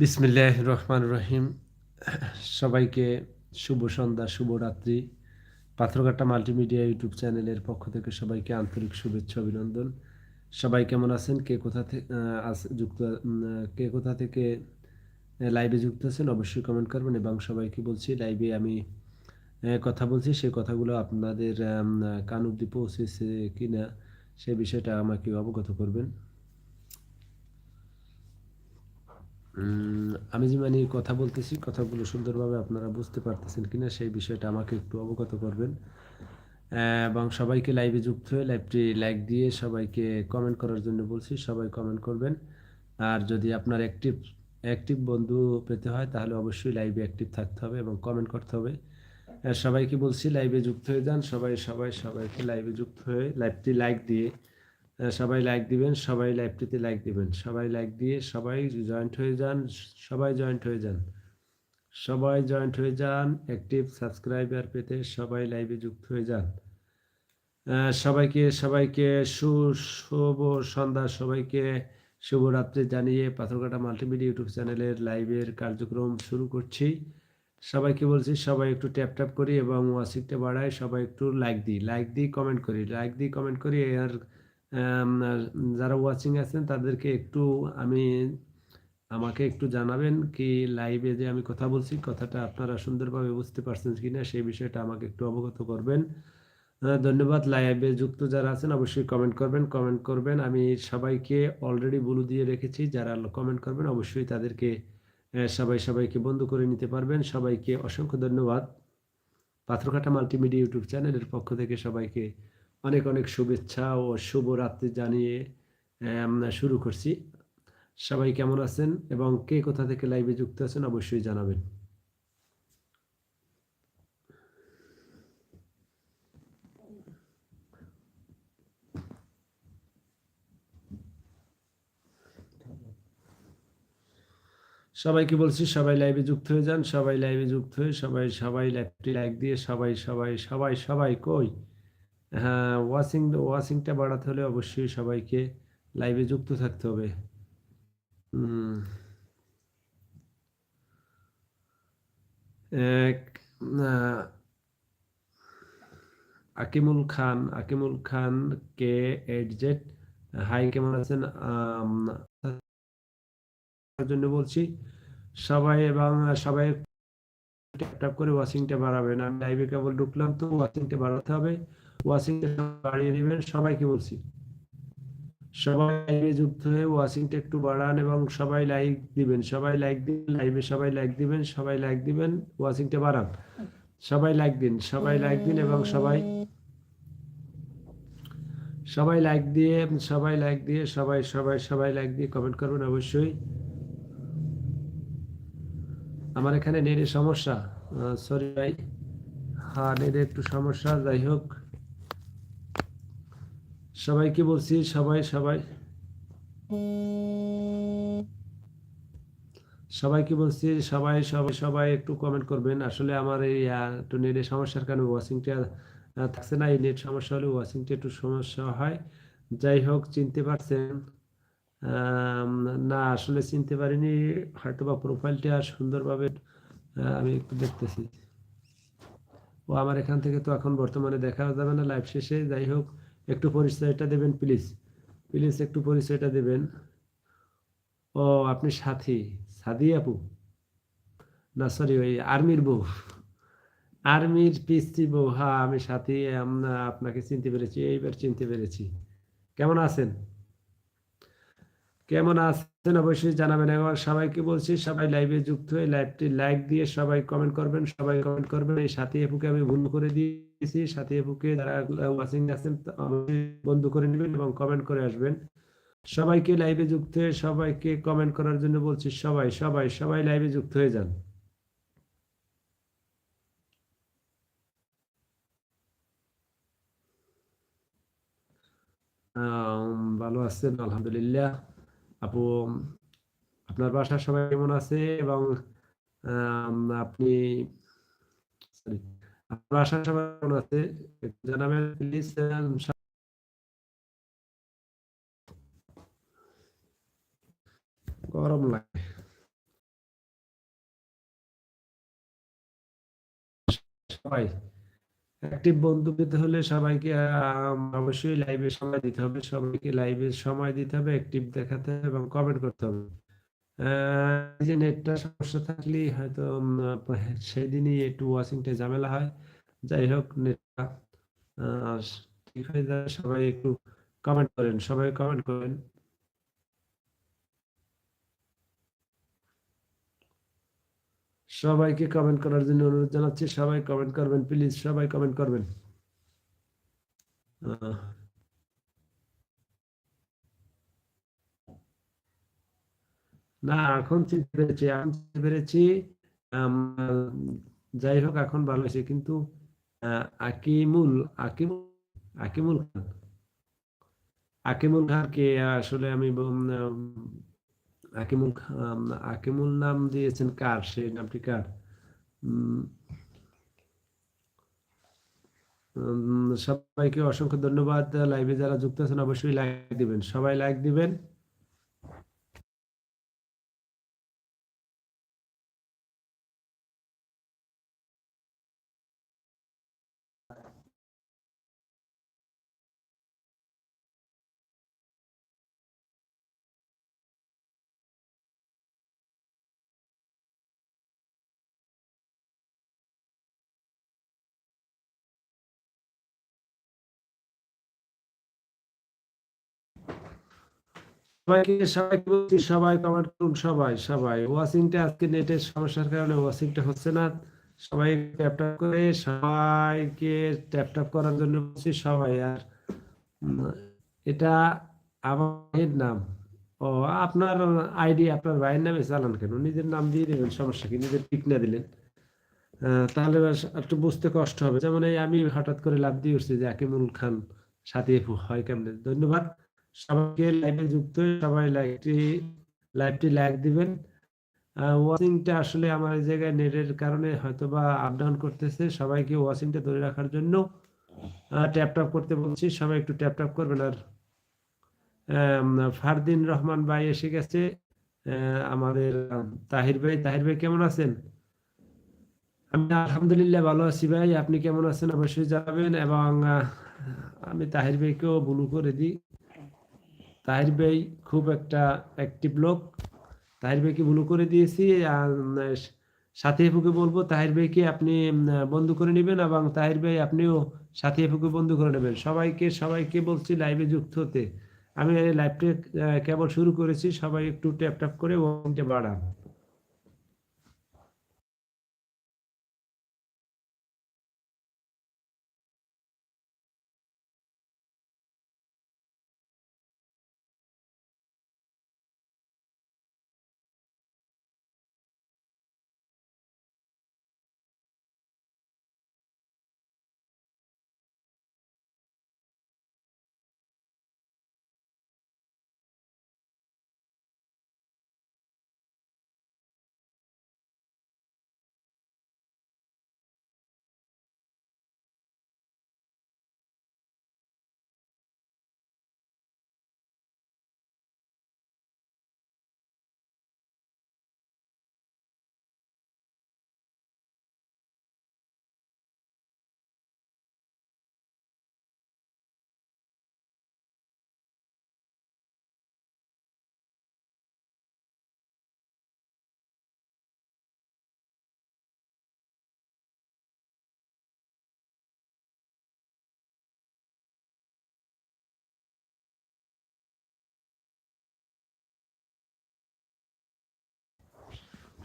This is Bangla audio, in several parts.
বিসমিল্লাহ রহমান রহিম সবাইকে শুভ সন্ধ্যা, শুভ রাত্রি। পাথরঘাটা মাল্টিমিডিয়া ইউটিউব চ্যানেলের পক্ষ থেকে সবাইকে আন্তরিক শুভেচ্ছা, অভিনন্দন। সবাই কেমন আছেন? কে কোথা থেকে যুক্ত কে কোথা থেকে লাইভে যুক্ত আছেন অবশ্যই কমেন্ট করবেন এবং সবাইকে বলছি লাইভে আমি কথা বলছি। সেই কথাগুলো আপনাদের কান অব্দি পৌঁছেছে কি না সে বিষয়টা আমাকে অবগত করবেন। আমি যে মানে কথা বলতেছি, কথাগুলো সুন্দরভাবে আপনারা বুঝতে পারতেছেন কিনা, সেই বিষয়টা আমাকে একটু অবগত করবেন। এবং সবাইকে লাইভে যুক্ত হয়ে লাইভটি লাইক দিয়ে সবাইকে কমেন্ট করার জন্য বলছি, সবাই কমেন্ট করবেন। আর যদি আপনার অ্যাক্টিভ অ্যাক্টিভ বন্ধু পেতে হয়, তাহলে অবশ্যই লাইভে অ্যাক্টিভ থাকতে হবে এবং কমেন্ট করতে হবে। সবাইকে বলছি লাইভে যুক্ত হয়ে যান। সবাই সবাই, সবাইকে লাইভে যুক্ত হয়ে লাইভটি লাইক দিয়ে সবাই লাইক দিবেন, সবাই লাইভটিতে লাইক দিবেন। সবাই লাইক দিয়ে সবাই জয়েন্ট হয়ে যান, সবাই জয়েন্ট হয়ে যান। সবাই জয়েন্ট হয়ে যান অ্যাক্টিভ সাবস্ক্রাইবার পেতে সবাই লাইভে যুক্ত হয়ে যান। সবাইকে সবাইকে সু শুভ সন্ধ্যা, সবাইকে শুভরাত্রি জানিয়ে পাথরঘাটা মাল্টিমিডিয়া ইউটিউব চ্যানেলের লাইভের কার্যক্রম শুরু করছি। সবাইকে বলছি, সবাই একটু ট্যাপ ট্যাপ করি এবং ওয়াসিকটা বাড়াই সবাই একটু লাইক দিই। লাইক দিই কমেন্ট করি। লাইক দিই কমেন্ট করি আর যারা ওয়াচিং আছেন, তাদেরকে একটু আমি, আমাকে একটু জানাবেন কি লাইভে যে আমি কথা বলছি, কথাটা আপনারা সুন্দরভাবে বুঝতে পারছেন কি না সেই বিষয়টা আমাকে একটু অবগত করবেন। ধন্যবাদ। লাইভে যুক্ত যারা আছেন, অবশ্যই কমেন্ট করবেন। কমেন্ট করবেন। আমি সবাইকে অলরেডি বলু দিয়ে রেখেছি। যারা কমেন্ট করবেন, অবশ্যই তাদেরকে সবাই সবাইকে বন্ধ করে নিতে পারবেন। সবাইকে অসংখ্য ধন্যবাদ। পাথরঘাটা মাল্টিমিডিয়া ইউটিউব চ্যানেলের পক্ষ থেকে সবাইকে অনেক অনেক শুভেচ্ছা ও শুভ রাত্রি জানিয়ে শুরু করছি। সবাই কেমন আছেন এবং কে কোথা থেকে লাইভে যুক্ত আছেন অবশ্যই জানাবেন। সবাইকে বলছি, সবাই লাইভে যুক্ত হয়ে যান, সবাই লাইভে যুক্ত হয়ে সবাই সবাই লাইভটি লাইক দিয়ে সবাই সবাই সবাই সবাই কই? হ্যাঁ ওয়াশিং, ওয়াশিংটা বাড়াতে হলে অবশ্যই সবাইকে লাইভে যুক্ত থাকতে হবে। এক আকিমুল খান আকিমুল খান কে এইট জেড হাই কেমন আছেন? জন্য বলছি, সবাই এবং সবাই ট্যাপ করে ওয়াশিংটা বাড়াবেন। আমি লাইভে কেবল ঢুকলাম, তো ওয়াশিংটা বাড়াতে হবে। ওয়াশিংটা বাড়িয়ে নেবেন সবাইকে বলছি। সবাই যুক্ত হয়ে ওয়াশিংটা একটু বাড়ান এবং সবাই লাইক দিবেন, সবাই লাইক লাইভে সবাই লাইক দিবেন, সবাই লাইক দিবেন ওয়াশিংটা বাড়ান। সবাই লাইক দিন, সবাই লাইক দিন এবং সবাই সবাই লাইক দিয়ে, সবাই লাইক দিয়ে, সবাই সবাই সবাই লাইক দিয়ে কমেন্ট করবেন অবশ্যই। আমার এখানে নেটের সমস্যা। সরি ভাই। হ্যাঁ নেটের একটু সমস্যা, যাই হোক। সবাইকে বলছি, সবাই সবাই। সবাইকে বলছি, সবাই সবাই সবাই একটু কমেন্ট করবেন। আসলে আমার এই একটু নেটের সমস্যার কারণে ওয়াশিংটা থাকছে না। এই নেট সমস্যা হলে ওয়াশিংটা একটু সমস্যা হয়। যাই হোক, চিনতে পারছেন। না, আসলে চিনতে পারিনি। হয়তো বা প্রোফাইলটা সুন্দরভাবে আমি একটু দেখতেছি। ও, আমার এখান থেকে তো এখন বর্তমানে দেখা যাবে না লাইভ শেষে। যাই হোক একটু পরিচয়টা দেবেন প্লিজ প্লিজ একটু পরিচয়টা দেবেন। ও, আপনি সাথী। সাদি আপু? না সরি ওই আর্মির বউ। আর্মির পিস্তি বউ। হ্যাঁ আমি সাথী, আমরা আপনাকে চিনতে পেরেছি, এইবার চিনতে পেরেছি। কেমন আছেন? কেমন আছেন অবশ্যই জানাবেন। এবার সবাইকে বলছি, সবাই লাইভে যুক্ত হয়ে লাইভটি লাইক দিয়ে সবাই কমেন্ট করবেন, সবাই কমেন্ট করবেন। এই সাথী এপুকে আমি ভুল করে দিয়েছি সাথী এপুকে যারা ওয়াচিং আছেন বন্ধ করে নেবেন এবং কমেন্ট করে আসবেন। সবাইকে লাইভে যুক্ত হয়ে সবাইকে কমেন্ট করার জন্য বলছি সবাই সবাই সবাই লাইভে যুক্ত হয়ে যান। ভালো আছেন, আলহামদুলিল্লাহ। আপু, আপনার বাসার সবাই কেমন আছে? এবং আপনি গরম লাগে। সবাই বন্ধু পেতে হলে সবাইকে অবশ্যই লাইভে সময় দিতে হবে। সবাইকে লাইভে সময় দিতে হবে একটিভ দেখাতে হবে এবং কমেন্ট করতে হবে। যে নেটটা সমস্যা থাকলেই হয়তো সেদিনই একটু ওয়াশিংটা ঝামেলা হয়। যাই হোক, নেটটা ঠিক হয়ে যায়। সবাই একটু কমেন্ট করেন, সবাই কমেন্ট করেন। সবাইকে কমেন্ট করার জন্য অনুরোধ জানাচ্ছি, সবাই কমেন্ট করবেন প্লিজ সবাই কমেন্ট করবেন। না, এখন চিনতে পেরেছি এখন চিনতে পেরেছি যাই হোক, এখন ভালো হয়েছে কিন্তু আকিমুল আকিমুল আকিমুল খান। আকিমুল আসলে আমি আকিমুল আকিমুল নাম দিয়েছেন কার? সেই নামটি কার? সবাইকে অসংখ্য ধন্যবাদ। লাইভে যারা যুক্ত আছেন, অবশ্যই লাইক দিবেন। সবাই লাইক দিবেন। সবাইকে সবাইকে বলছি, সবাই কমেন্ট করুন, সবাই সবাই। ওয়াশিংটা আজকে নেটের সমস্যার কারণে ওয়াশিংটা হচ্ছে না। সবাই করে, সবাইকে করার জন্য বলছি, সবাই। আর এটা আমার নাম। ও, আপনার আইডি, আপনার ভাইয়ের নামে চালান কেন? নিজের নাম দিয়ে দেবেন, সমস্যা কি? নিজের পিক না দিলেন। তাহলে একটু বুঝতে কষ্ট হবে। যেমন এই আমি হঠাৎ করে লাভ দিয়ে উঠছি যে আকিমুল খান সাথে হয় কেমনে? ধন্যবাদ। সবাইকে লাইভে যুক্ত সবাই লাইভটি লাইভটি লাইক দিবেন। ওয়াচিংটা আসলে আমার এই জায়গায় নেটের কারণে হয়তো বা আপ ডাউন করতেছে। সবাইকে ওয়াচিংটা ধরে রাখার জন্য ট্যাপ ট্যাপ করতে বলছি। সবাই একটু ট্যাপ ট্যাপ করবেন। আর ফারদিন রহমান ভাই এসে গেছে। আমাদের তাহির ভাই। তাহির ভাই কেমন আছেন? আমি আলহামদুলিল্লাহ ভালো আছি ভাই। আপনি কেমন আছেন? অবশ্যই জানাবেন। এবং আমি তাহির ভাইকেও ব্লু করে দিই। তাহির ভাই খুব একটা অ্যাক্টিভ লোক। তাহির ভাইকে ভুলো করে দিয়েছি, আর সাথী ফুকে বলব, তাহির ভাইকে আপনি বন্ধ করে নেবেন এবং তাহির ভাই আপনিও সাথী ফুকে বন্ধ করে নেবেন। সবাইকে সবাইকে বলছি লাইভে যুক্ত হতে। আমি লাইভটা কেবল শুরু করেছি, সবাই একটু ট্যাপ ট্যাপ করে ওটা বাড়ান।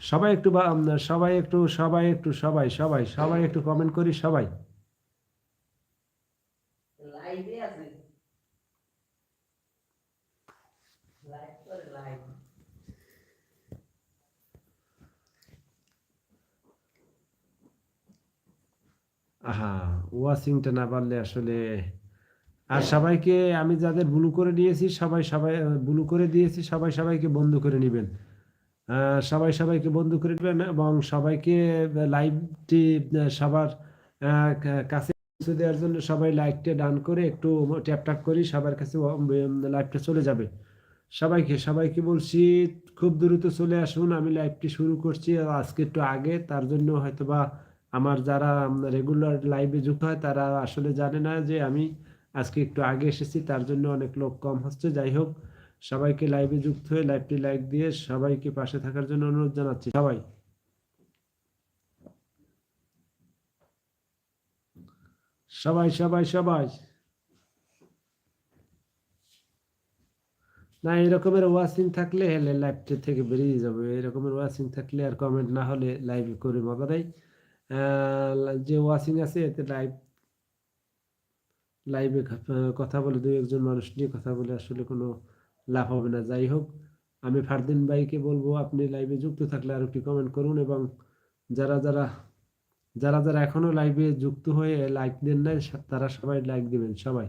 সবাই একটু সবাই একটু সবাই একটু সবাই সবাই সবাই একটু কমেন্ট করি সবাই। আহা ওয়াশিংটা না পারলে আসলে আর সবাইকে আমি যাদের ব্লু করে দিয়েছি সবাই সবাই ব্লু করে দিয়েছি সবাই সবাইকে বন্ধ করে নেবেন। সবাই সবাইকে বন্ধু করে দেবেন এবং সবাইকে লাইভটি সবার কাছে দেওয়ার জন্য সবাই লাইকটা ডান করে একটু ট্যাপ ট্যাপ করি সবার কাছে লাইভটা চলে যাবে। সবাইকে সবাইকে বলছি, খুব দ্রুত চলে আসুন, আমি লাইভটি শুরু করছি আজকে একটু আগে, তার জন্য হয়তো বা আমার যারা রেগুলার লাইভে যুক্ত হয়, তারা আসলে জানে না যে আমি আজকে একটু আগে এসেছি, তার জন্য অনেক লোক কম হচ্ছে, যাই হোক। সবাইকে লাইভে যুক্ত হয়ে লাইভটি লাইক দিয়ে সবাইকে পাশে থাকার জন্য অনুরোধ জানাচ্ছি। সবাই। সবাই সবাই সবাই। না, এরকমের ওয়াচিং থাকলে হলে লাইভটা থেকে বেরিয়ে যাবে। এরকমের ওয়াচিং থাকলে আর কমেন্ট না হলে লাইভ করে মজা দেয়। যে ওয়াচিং আছে, এতে লাইভ লাইভে কথা বলে দু একজন মানুষ নিয়ে কথা বলে আসলে কোনো লাভ হবে না। যাই হোক, আমি ফারদিন ভাইকে বলব, আপনি লাইভে যুক্ত থাকলে আর একটু কমেন্ট করুন এবং যারা যারা যারা যারা এখনও লাইভে যুক্ত হয়ে লাইক দেন নাই তারা সবাই লাইক দিবেন, সবাই।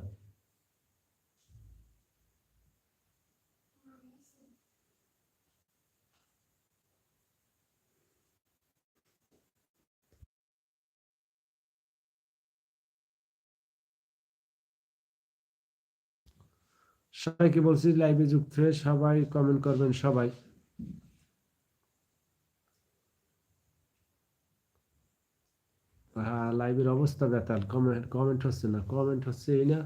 সবাইকে বলছি লাইভে যুক্ত হয়ে সবাই কমেন্ট করবেন সবাই। হ্যাঁ লাইভের অবস্থা বেতাল। কমেন্ট কমেন্ট হচ্ছে না কমেন্ট হচ্ছে এই না।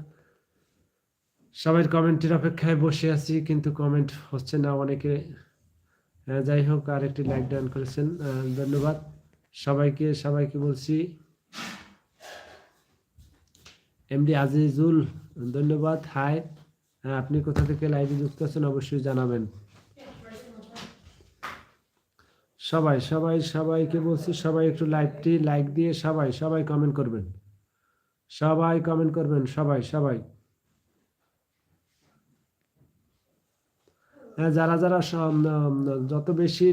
সবাই কমেন্টের অপেক্ষায় বসে আছি কিন্তু কমেন্ট হচ্ছে না অনেকে। হ্যাঁ, যাই হোক আরেকটি লাইক ডান করেছেন ধন্যবাদ। সবাইকে সবাইকে বলছি এমডি আজিজুল ধন্যবাদ। হাই হ্যাঁ আপনি কোথা থেকে লাইভে যুক্ত আছেন অবশ্যই জানাবেন। সবাই সবাই, সবাইকে বলছি, সবাই একটু লাইভটি লাইক দিয়ে সবাই সবাই কমেন্ট করবেন। সবাই কমেন্ট করবেন, সবাই সবাই। হ্যাঁ যারা যারা যত বেশি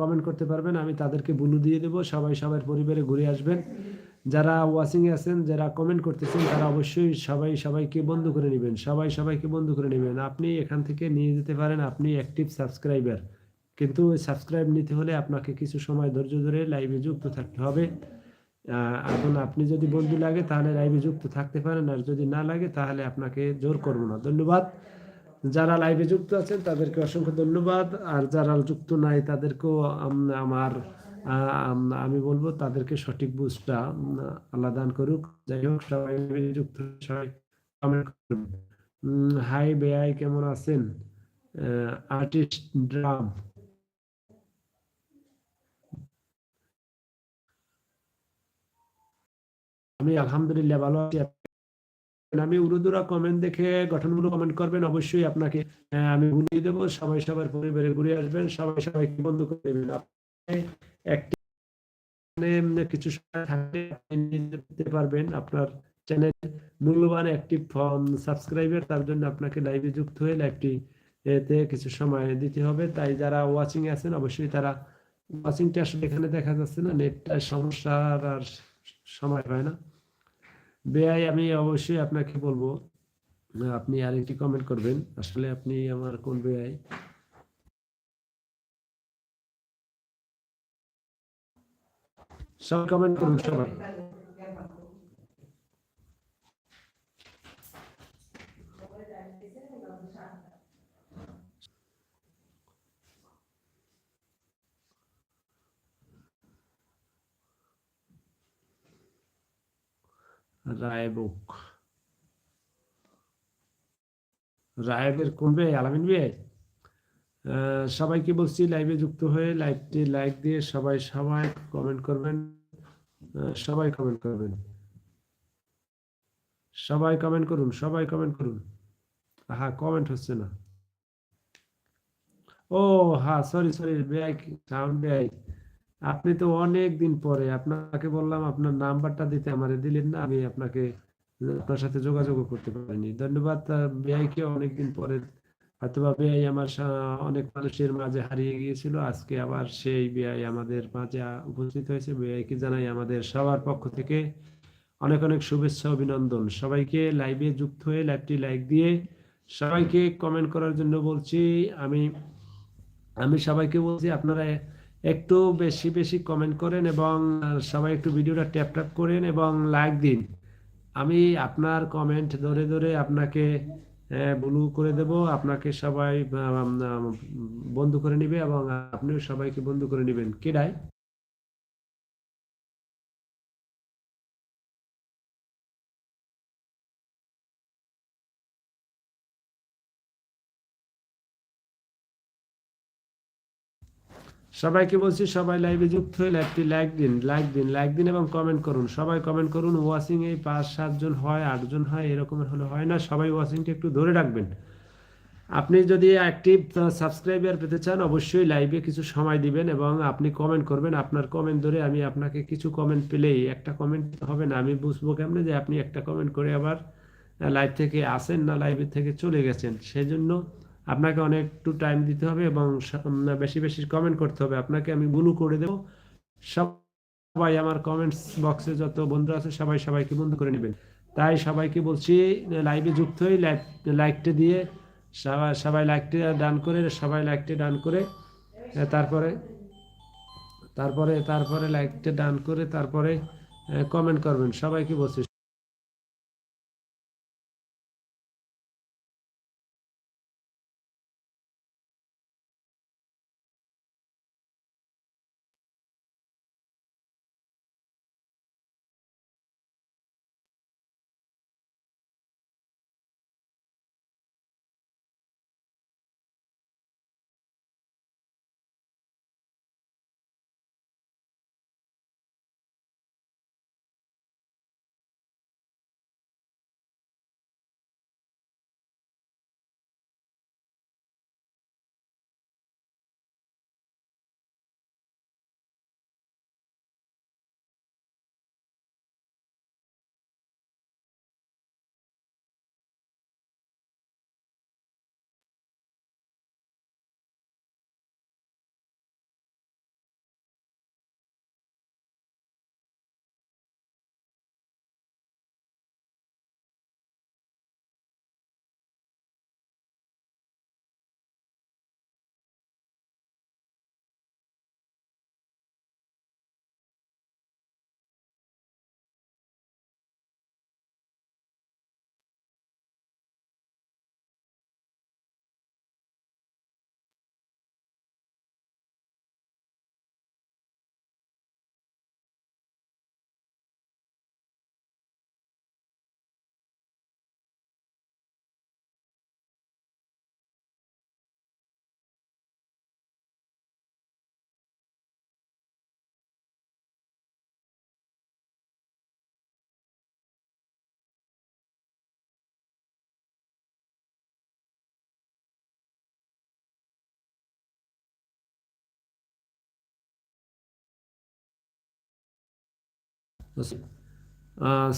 কমেন্ট করতে পারবেন, আমি তাদেরকে বুলু দিয়ে দেবো। সবাই সবার পরিবারে ঘুরে আসবেন। যারা ওয়াচিংয়ে আছেন, যারা কমেন্ট করতেছেন, তারা অবশ্যই সবাই সবাইকে বন্ধ করে নেবেন। সবাই সবাইকে বন্ধ করে নেবেন। আপনি এখান থেকে নিয়ে যেতে পারেন, আপনি অ্যাক্টিভ সাবস্ক্রাইবার কিন্তু সাবস্ক্রাইব নিতে হলে আপনাকে কিছু সময় ধৈর্য ধরে লাইভে যুক্ত থাকতে হবে। এখন আপনি যদি বন্ধু লাগে, তাহলে লাইভে যুক্ত থাকতে পারেন। আর যদি না লাগে, তাহলে আপনাকে জোর করব না। ধন্যবাদ। যারা লাইভে যুক্ত আছেন, তাদেরকে অসংখ্য ধন্যবাদ। আর যারা যুক্ত নাই, তাদেরকেও আমার আমি বলব তাদেরকে সঠিক বুঝটা আল্লাহ দান করুক। যাই হোক, সবাই যুক্ত সবাই হাই বেআই, কেমন আছেন? আর্টিস্ট ড্রাম আমি আলহামদুলিল্লাহ ভালো আছি। আমি উরুদুরা কমেন্ট দেখে গঠনমূলক কমেন্ট করবেন, অবশ্যই আপনাকে আমি ভুলিয়ে দেবো। সবাই সবার পরিবারে ঘুরে আসবেন, সবাই সবাইকে বন্ধ করে দেবেন। একটি কিছু সময় থাকলে পারবেন আপনার চ্যানেল। মূল্যবান একটি সাবস্ক্রাইবার, তার জন্য আপনাকে লাইভে যুক্ত হয়ে লাইভটি এতে কিছু সময় দিতে হবে। তাই যারা ওয়াচিং আছেন, অবশ্যই তারা ওয়াচিংটা আসলে এখানে দেখা যাচ্ছে না, নেটটা সমস্যার আর সময় হয় না। বেআই, আমি অবশ্যই আপনাকে বলব, আপনি আরেকটি কমেন্ট করবেন, আসলে আপনি আমার কোন বেআই? সবাই কমেন্ট করুন সবাই রায়বুক রায়েবের কমবে আলামিন বিয়ে সবাইকে বলছি লাইভে যুক্ত হয়ে লাইভটি লাইক দিয়ে সবাই সবাই কমেন্ট করবেন। সবাই কমেন্ট করবেন। সবাই কমেন্ট করুন, সবাই কমেন্ট করুন। হ্যাঁ কমেন্ট হচ্ছে না। ও হ্যাঁ সরি সরি বেআই সাউন্ড বেআই আপনি তো অনেক দিন পরে আপনাকে বললাম আপনার নাম্বারটা দিতে, আমারে দিলেন না, আমি আপনাকে আপনার সাথে যোগাযোগ করতে পারিনি। ধন্যবাদ বেআইকে অনেকদিন পরে হয়তোবা বেআই আমার অনেক মানুষের মাঝে হারিয়ে গিয়েছিল। আজকে আবার সেই বেআই আমাদের মাঝে উপস্থিত হয়েছে। বেআইকে জানাই আমাদের সবার পক্ষ থেকে অনেক অনেক শুভেচ্ছা, অভিনন্দন। সবাইকে লাইভে যুক্ত হয়ে লাইভটি লাইক দিয়ে সবাইকে কমেন্ট করার জন্য বলছি, আমি আমি সবাইকে বলছি, আপনারা একটু বেশি বেশি কমেন্ট করেন এবং সবাই একটু ভিডিওটা ট্যাপ ট্যাপ করেন এবং লাইক দিন। আমি আপনার কমেন্ট ধরে ধরে আপনাকে ব্লু করে দেব। আপনাকে সবাই বন্ধু করে নিবে এবং আপনিও সবাইকে বন্ধু করে নেবেন। কেডায় সবাইকে বলছি সবাই লাইভে যুক্ত হয়ে লাইভটি লাইক দিন লাইক দিন লাইক দিন এবং কমেন্ট করুন। সবাই কমেন্ট করুন ওয়াচিং এই পাঁচ সাতজন হয় আটজন হয়, এরকমের হলে হয় না। সবাই ওয়াচিংটা একটু ধরে রাখবেন। আপনি যদি অ্যাক্টিভ সাবস্ক্রাইবার পেতে চান, অবশ্যই লাইভে কিছু সময় দিবেন এবং আপনি কমেন্ট করবেন। আপনার কমেন্ট ধরে আমি আপনাকে কিছু কমেন্ট পেলেই, একটা কমেন্ট হবে না। আমি বুঝব কেমনে যে আপনি একটা কমেন্ট করে আবার লাইভ থেকে আসেন না লাইভে থেকে চলে গেছেন। সেই জন্য আপনাকে অনেক একটু টাইম দিতে হবে এবং বেশি বেশি কমেন্ট করতে হবে। আপনাকে আমি ব্লু করে দেবো। সবাই আমার কমেন্টস বক্সে যত বন্ধুরা আছে, সবাই সবাইকে বন্ধু করে নেবেন। তাই সবাইকে বলছি লাইভে যুক্ত হয়ে লাইভ লাইকটা দিয়ে সবাই সবাই লাইকটা ডান করে, সবাই লাইকটা ডান করে তারপরে তারপরে তারপরে লাইকটা ডান করে, তারপরে কমেন্ট করবেন। সবাইকে বলছি।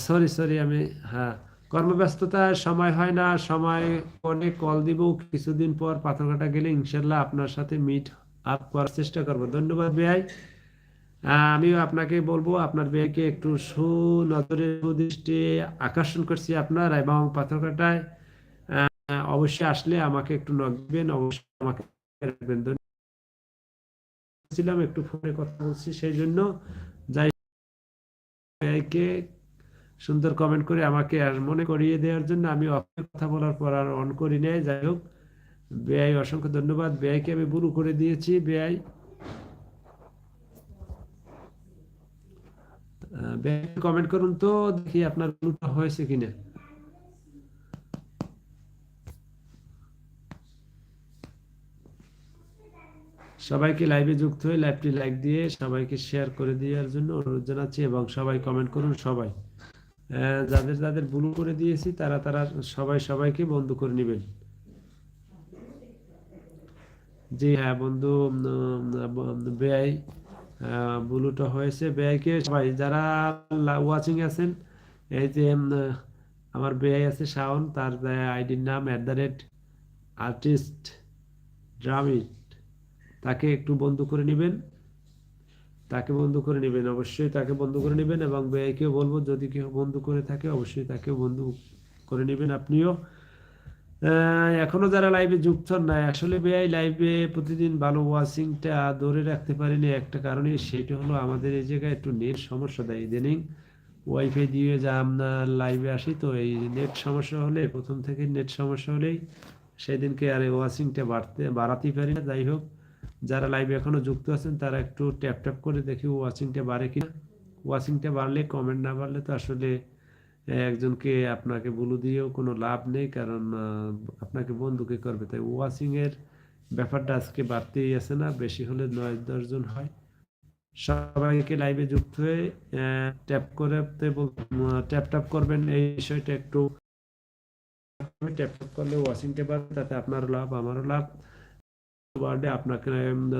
সরি সরি আমি হ্যাঁ। কর্মব্যস্ততার সময় হয় না, সময় অনেক কল দিব, কিছুদিন পর পাথরঘাটা গেলে ইনশাল্লাহ আপনার সাথে মিট আপ করার চেষ্টা করব। ধন্যবাদ বেআই আমিও আপনাকে বলব, আপনার বেআইকে একটু সুনজরে সুদৃষ্টি আকর্ষণ করছি আপনার এবং পাথরঘাটায়। অবশ্যই আসলে আমাকে একটু নক অবশ্যই আমাকে রাখবেন। ছিলাম, একটু ফোনে কথা বলছি, সেই জন্য যাই বেআইকে সুন্দর কমেন্ট করে আমাকে আর মনে করিয়ে দেওয়ার জন্য আমি কথা বলার পর আর অন করি নাই। যাই হোক বেআই অসংখ্য ধন্যবাদ। বেআইকে আমি বুরু করে দিয়েছি বেআই কমেন্ট করুন তো, দেখি আপনার হয়েছে কিনা। সবাইকে লাইভে যুক্ত হয়ে লাইভটি লাইক দিয়ে সবাইকে শেয়ার করে দেওয়ার জন্য অনুরোধ জানাচ্ছি এবং সবাই কমেন্ট করুন সবাই। যাদের যাদের ব্লু করে দিয়েছি তারা তারা সবাই, সবাইকে বন্ধু করে নেবেন। জি হ্যাঁ বন্ধু বেআই ব্লুটা হয়েছে। বেআইকে সবাই, যারা ওয়াচিং আছেন, এই যে আমার বেআই আছে শাওন, তার আইডির নাম অ্যাট দ্য রেট আর্টিস্ট ড্রামিট তাকে একটু বন্ধ করে নেবেন। তাকে বন্ধ করে নেবেন, অবশ্যই তাকে বন্ধ করে নেবেন এবং ব্যয়কেও বলব, যদি কেউ বন্ধ করে থাকে, অবশ্যই তাকেও বন্ধ করে নেবেন আপনিও। এখনও যারা লাইভে যুক্ত না আসলে বেআই লাইভে প্রতিদিন ভালো ওয়াচিংটা ধরে রাখতে পারিনি। একটা কারণে সেটা হলো আমাদের এই জায়গায় একটু নেট সমস্যা দেয় ইদানিং ওয়াইফাই দিয়ে যা আমরা লাইভে আসি, তো এই নেট সমস্যা হলে, প্রথম থেকে নেট সমস্যা হলেই সেদিনকে আর ওয়াচিংটা বাড়তে, বাড়াতেই পারি না। যাই হোক যারা লাইভে এখনও যুক্ত আছেন, তারা একটু ট্যাপ ট্যাপ করে দেখি ওয়াচিংটা বাড়ে কিনা। ওয়াচিংটা বাড়লে কমেন্ট না বাড়লে তো আসলে একজনকে আপনাকে বলে দিয়েও কোনো লাভ নেই, কারণ আপনাকে বন্ধুকে করবে। তাই ওয়াচিং এর ব্যাপারটা আজকে বাড়তেই আছে না, বেশি হলে নয় দশজন হয়। সবাইকে লাইভে যুক্ত হয়ে ট্যাপ করে ট্যাপ ট্যাপ করবেন, এই বিষয়টা একটু। ট্যাপ ট্যাপ করলে ওয়াশিংটা বাড়বে তাতে আপনারও লাভ, আমারও লাভ। ওয়ার্ডে আপনাকে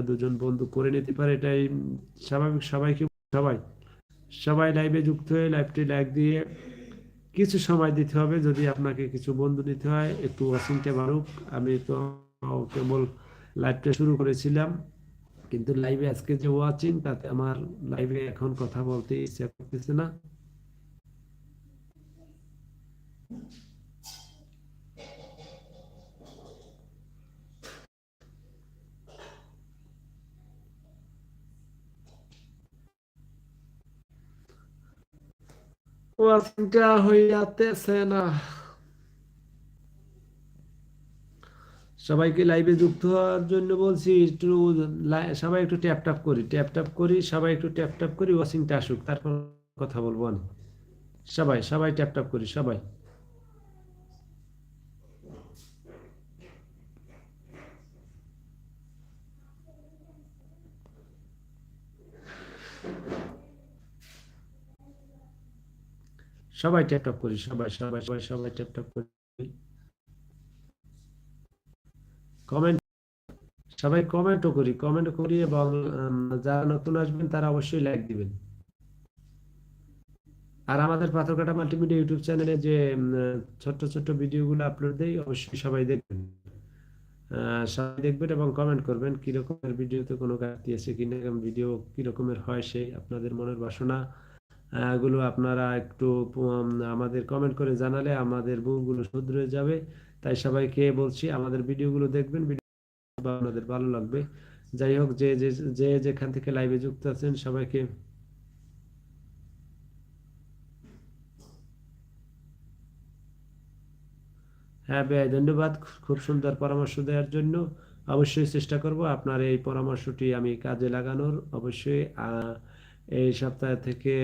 দুজন বন্ধু করে নিতে পারে, এটাই স্বাভাবিক। সবাইকে সবাই? সবাই লাইভে যুক্ত হয়ে লাইভটি লাইক দিয়ে কিছু সময় দিতে হবে, যদি আপনাকে কিছু বন্ধু নিতে হয়, একটু ওয়াশিংটা বাড়ুক। আমি তো কেবল লাইভটা শুরু করেছিলাম, কিন্তু লাইভে আজকে যে ওয়াচিং তাতে আমার লাইভে এখন কথা বলতে ইচ্ছা করতেছে না। সবাইকে লাইভে যুক্ত হওয়ার জন্য বলছি, একটু সবাই একটু ট্যাপ ট্যাপ করি ট্যাপ ট্যাপ করি, সবাই একটু ট্যাপ ট্যাপ করি ওয়াশিংটা আসুক, তারপর কথা বলব আমি সবাই সবাই ট্যাপ ট্যাপ করি, সবাই। সবাই ট্যাপ ট্যাপ করি, সবাই সবাই সবাই সবাই ট্যাপ ট্যাপ করি। কমেন্ট সবাই কমেন্টও করি কমেন্ট করি এবং যারা নতুন আসবেন তারা অবশ্যই লাইক দিবেন। আর আমাদের পাথরকাটা মাল্টিমিডিয়া ইউটিউব চ্যানেলে যে ছোট্ট ছোট্ট ভিডিওগুলো আপলোড দেই, অবশ্যই সবাই দেখবেন। সবাই দেখবেন এবং কমেন্ট করবেন কি রকমের ভিডিওতে কোনো ঘাটতি আছে কিনা ভিডিও কি রকমের হয় সেই আপনাদের মনের বাসনা। গুলো আপনারা একটু আমাদের কমেন্ট করে জানালে আমাদের ভুলগুলো শুধরে যাবে। তাই সবাইকে বলছি, আমাদের ভিডিওগুলো দেখবেন আপনাদের ভালো লাগবে। যাই হোক, যে যে যেখান থেকে লাইভে যুক্ত আছেন সবাইকে হ্যাঁ ভাই, ধন্যবাদ। খুব সুন্দর পরামর্শ দেওয়ার জন্য। অবশ্যই চেষ্টা করব আপনার এই পরামর্শটি আমি কাজে লাগানোর। অবশ্যই এই সপ্তাহ থেকে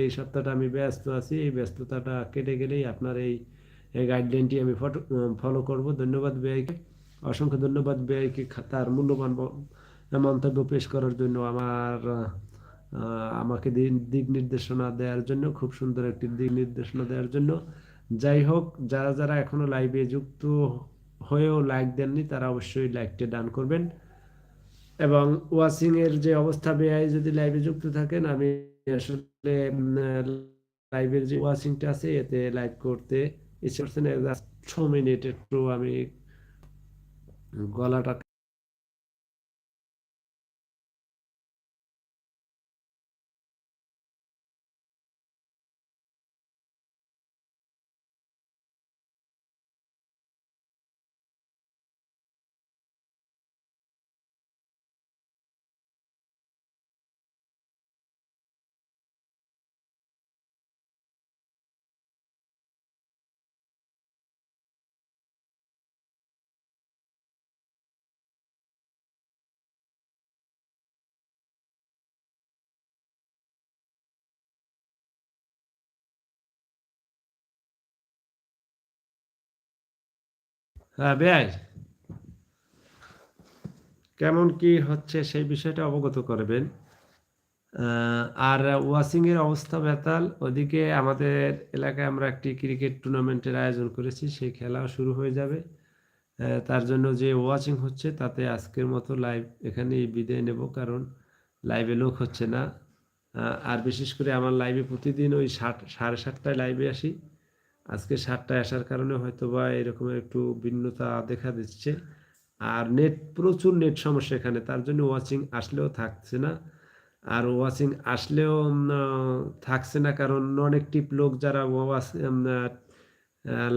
এই সপ্তাহটা আমি ব্যস্ত আছি। এই ব্যস্ততাটা কেটে গেলেই আপনার এই গাইডলাইনটি আমি ফটো ফলো করব। ধন্যবাদ ব্যয়কে। অসংখ্য ধন্যবাদ ব্যয়কে তার মূল্যবান মন্তব্য পেশ করার জন্য আমার আমাকে দিক নির্দেশনা দেওয়ার জন্য, খুব সুন্দর একটি দিক নির্দেশনা দেওয়ার জন্য। যাই হোক, যারা যারা এখনও লাইভে যুক্ত হয়েও লাইক দেননি, তারা অবশ্যই লাইকটা ডান করবেন। এবং ওয়াচিং এর যে অবস্থা বেআই যদি লাইভে যুক্ত থাকেন, আমি আসলে লাইভের যে ওয়াচিংটা আছে, এতে লাইভ করতে ইচ্ছে করছে না। ছ মিনিট একটু আমি গলাটা হ্যাঁ কেমন কি হচ্ছে সেই বিষয়টা অবগত করবেন। আর ওয়াশিংয়ের অবস্থা বেতাল। ওদিকে আমাদের এলাকায় আমরা একটি ক্রিকেট টুর্নামেন্টের আয়োজন করেছি, সেই খেলাও শুরু হয়ে যাবে। তার জন্য যে ওয়াচিং হচ্ছে, তাতে আজকের মতো লাইভ এখানেই বিদায় নেব, কারণ লাইভে লোক হচ্ছে না। আর বিশেষ করে আমার লাইভে প্রতিদিন ওই সাড়ে সাতটায় লাইভে আসি। আজকে সাতটায় আসার কারণে হয়তো বা এরকমের একটু ভিন্নতা দেখা দিচ্ছে। আর নেট, প্রচুর নেট সমস্যা এখানে, তার জন্য ওয়াচিং আসলেও থাকছে না। আর ওয়াচিং আসলেও থাকছে না কারণ নন অ্যাক্টিভ লোক যারা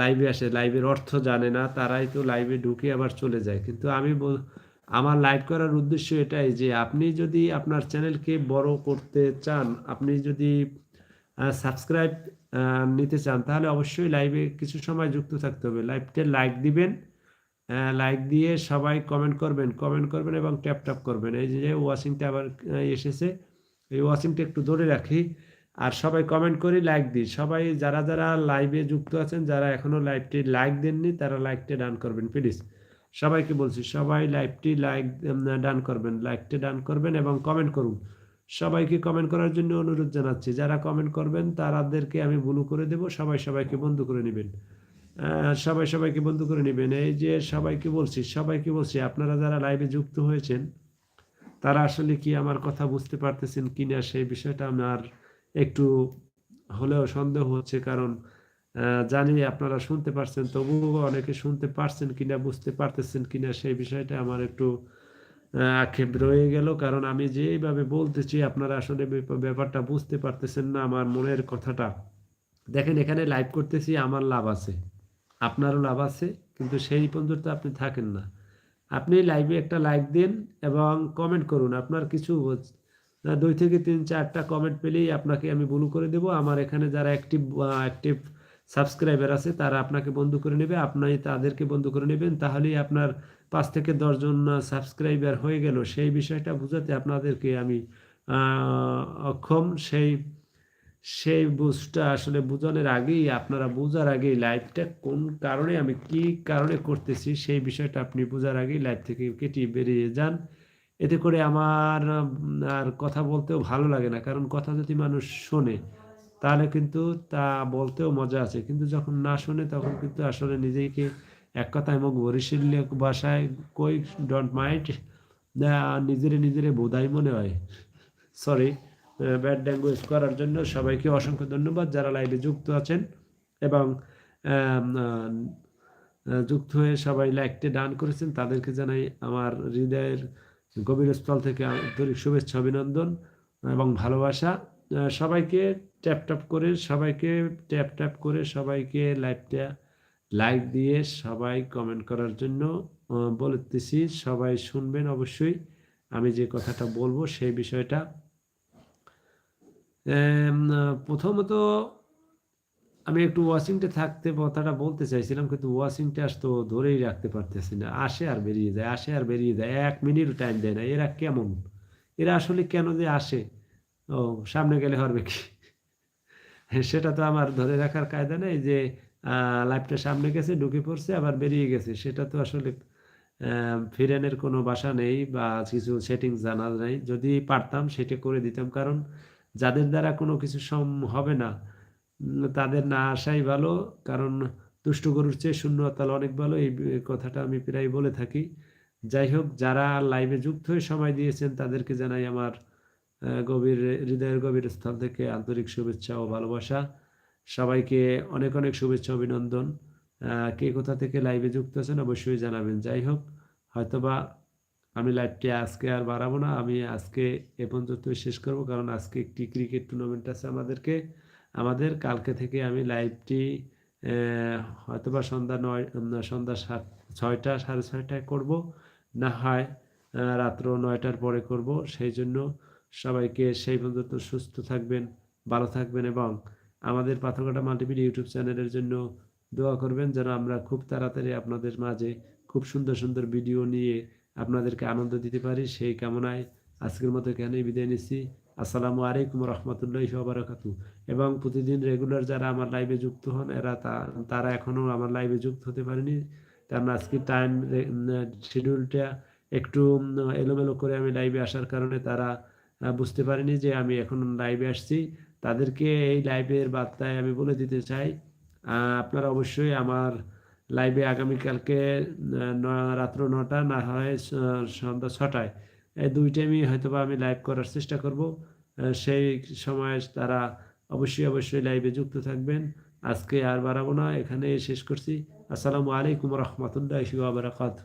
লাইভে আসে লাইভের অর্থ জানে না, তারাই তো লাইভে ঢুকে আবার চলে যায়। কিন্তু আমি আমার লাইভ করার উদ্দেশ্য এটাই যে, আপনি যদি আপনার চ্যানেলকে বড় করতে চান, আপনি যদি সাবস্ক্রাইব নিতে চান, তাহলে অবশ্যই লাইভে কিছু সময় যুক্ত থাকতে হবে। লাইভটা লাইক দিবেন লাইক দিয়ে সবাই কমেন্ট করবেন কমেন্ট করবেন এবং ট্যাপ ট্যাপ করবেন। এই যে ওয়াশিংটা আবার এসেছে, এই ওয়াশিংটা একটু ধরে রাখি। আর সবাই কমেন্ট করি লাইক দিই সবাই যারা যারা লাইভে যুক্ত আছেন, যারা এখনও লাইভটি লাইক দেননি, তারা লাইকটা ডান করবেন প্লিজ সবাইকে বলছি, সবাই লাইভটি লাইক ডান করবেন লাইকটি ডান করবেন এবং কমেন্ট করুন। সবাইকে কমেন্ট করার জন্য অনুরোধ জানাচ্ছি। যারা কমেন্ট করবেন, তারাদেরকে আমি ব্লু করে দেব। সবাই সবাইকে বন্ধ করে নেবেন। সবাই সবাইকে বন্ধ করে নেবেন। এই যে সবাইকে বলছি সবাইকে বলছি, আপনারা যারা লাইভে যুক্ত হয়েছেন, তারা আসলে কি আমার কথা বুঝতে পারতেছেন কি না সেই বিষয়টা আমার একটু হলেও সন্দেহ হচ্ছে। কারণ জানি আপনারা শুনতে পারছেন, তবুও অনেকে শুনতে পারছেন কিনা, বুঝতে পারতেছেন কিনা সেই বিষয়টা আমার একটু আক্ষেপ রয়ে গেল। কারণ আমি যেভাবে বলতেছি, আপনারা আসলে ব্যাপারটা বুঝতে পারতেছেন না আমার মনের কথাটা। দেখেন, এখানে লাইভ করতেছি, আমার লাভ আছে। আপনারও লাভ আছে, কিন্তু সেই পর্যন্ত আপনি থাকেন না। আপনি লাইভে একটা লাইক দিন এবং কমেন্ট করুন, আপনার কিছু দুই থেকে তিন, চারটা কমেন্ট পেলেই আপনাকে আমি ব্লু করে দেব। আমার এখানে যারা অ্যাক্টিভ অ্যাক্টিভ সাবস্ক্রাইবার আছে, তারা আপনাকে বন্ধ করে নেবে। আপনি তাদেরকে বন্ধ করে নেবেন, তাহলেই আপনার পাঁচ থেকে দশজন সাবস্ক্রাইবার হয়ে গেল। সেই বিষয়টা বোঝাতে আপনাদেরকে আমি অক্ষম। সেই সেই বুঝটা আসলে বোঝানোর আগেই, আপনারা বোঝার আগেই লাইভটা কোন কারণে আমি কি কারণে করতেছি, সেই বিষয়টা আপনি বোঝার আগেই লাইভ থেকে কেটে বেরিয়ে যান। এতে করে আমার আর কথা বলতেও ভালো লাগে না। কারণ কথা যদি মানুষ শোনে তাহলে কিন্তু তা বলতেও মজা আছে। কিন্তু যখন না শোনে তখন কিন্তু আসলে নিজেকে এক কথায় মুখ বরিশাল ভাষায় কই ডোন্ট মাইন্ড নিজেরে নিজেরে বোধাই মনে হয়। সরি ব্যাড ল্যাঙ্গুয়েজ করার জন্য সবাইকে অসংখ্য ধন্যবাদ যারা লাইভে যুক্ত আছেন এবং যুক্ত হয়ে সবাই লাইকটি ডান করেছেন। তাদেরকে জানাই আমার হৃদয়ের গভীর স্থল থেকে আন্তরিক শুভেচ্ছা, অভিনন্দন এবং ভালোবাসা। সবাইকে ট্যাপ ট্যাপ করে, সবাইকে ট্যাপ ট্যাপ করে, সবাইকে লাইভটা লাইক দিয়ে সবাই কমেন্ট করার জন্য বলতেছি, সবাই শুনবেন অবশ্যই। আমি যে কথাটা বলব সেই বিষয়টা। প্রথমত আমি একটু ওয়াশিংটে থাকতে কথাটা বলতে চাইছিলাম, কিন্তু ওয়াশিংটে আস তো ধরেই রাখতে পারতেছি না। আসে আর বেরিয়ে যায়, আসে আর বেরিয়ে যায়, এক মিনিট টাইম দেয় না। এরা কেমন? এরা আসলে কেন যে আসে? ও, সামনে গেলে হবে কি? সেটা তো আমার ধরে রাখার কায়দা নেই যে লাইফটা সামনে গেছে, ঢুকে পড়ছে, আবার বেরিয়ে গেছে। সেটা তো আসলে ফিরেনের কোনো বাসা নেই বা কিছু সেটিং জানা নেই। যদি পারতাম, সেটা করে দিতাম। কারণ যাদের দ্বারা কোনো কিছু সম, হবে না। তাদের না আসাই ভালো। কারণ দুষ্ট গরুর চেয়ে শূন্য তাল অনেক ভালো। এই কথাটা আমি প্রায় বলে থাকি। যাই হোক, যারা লাইভে যুক্ত হয়ে সময় দিয়েছেন, তাদেরকে জানাই আমার গভীর, হৃদয়ের গভীর স্থল থেকে আন্তরিক শুভেচ্ছা ও ভালোবাসা। সবাইকে অনেক অনেক শুভেচ্ছা অভিনন্দন। কে কোথা থেকে লাইভে যুক্ত আছেন অবশ্যই জানাবেন। যাই হোক, হয়তোবা আমি লাইভটি আজকে আর বাড়াবো না, আমি আজকে এ পর্যন্ত শেষ করব, কারণ আজকে একটি ক্রিকেট টুর্নামেন্ট আছে আমাদেরকে। আমাদের কালকে থেকে আমি লাইভটি হয়তোবা সন্ধ্যা নয় সন্ধ্যা সাত, ছয়টা, সাড়ে ছয়টায় করব। না হয় রাত্র নয়টার পরে করব। সেই জন্য সবাইকে সেই পর্যন্ত সুস্থ থাকবেন, ভালো থাকবেন এবং আমাদের পাথরঘাটা মাল্টিমিডিয়া ইউটিউব চ্যানেলের জন্য দোয়া করবেন যেন আমরা খুব তাড়াতাড়ি আপনাদের মাঝে খুব সুন্দর সুন্দর ভিডিও নিয়ে আপনাদেরকে আনন্দ দিতে পারি। সেই কামনায় আজকের মতো এখানেই বিদায় নিচ্ছি। আসসালামু আলাইকুম রহমতুল্লাহ বারাকাতু এবং প্রতিদিন রেগুলার যারা আমার লাইভে যুক্ত হন, এরা তারা এখনও আমার লাইভে যুক্ত হতে পারেনি। কারণ আজকে টাইম শিডিউলটা একটু এলোমেলো করে আমি লাইভে আসার কারণে তারা বুঝতে পারেনি যে আমি এখন লাইভে আসছি। তাদেরকে এই লাইভের বার্তায় আমি বলে দিতে চাই আপনারা অবশ্যই আমার লাইভে আগামীকালকে রাত্র নটা না হয় সন্ধ্যা ছটায়, এই দুই টাইমই হয়তোবা আমি লাইভ করার চেষ্টা করব। সেই সময় তারা অবশ্যই অবশ্যই লাইভে যুক্ত থাকবেন। আজকে আর বাড়াবো না এখানে শেষ করছি। আসসালামু আলাইকুম রহমতুল্লাহ বারাকাত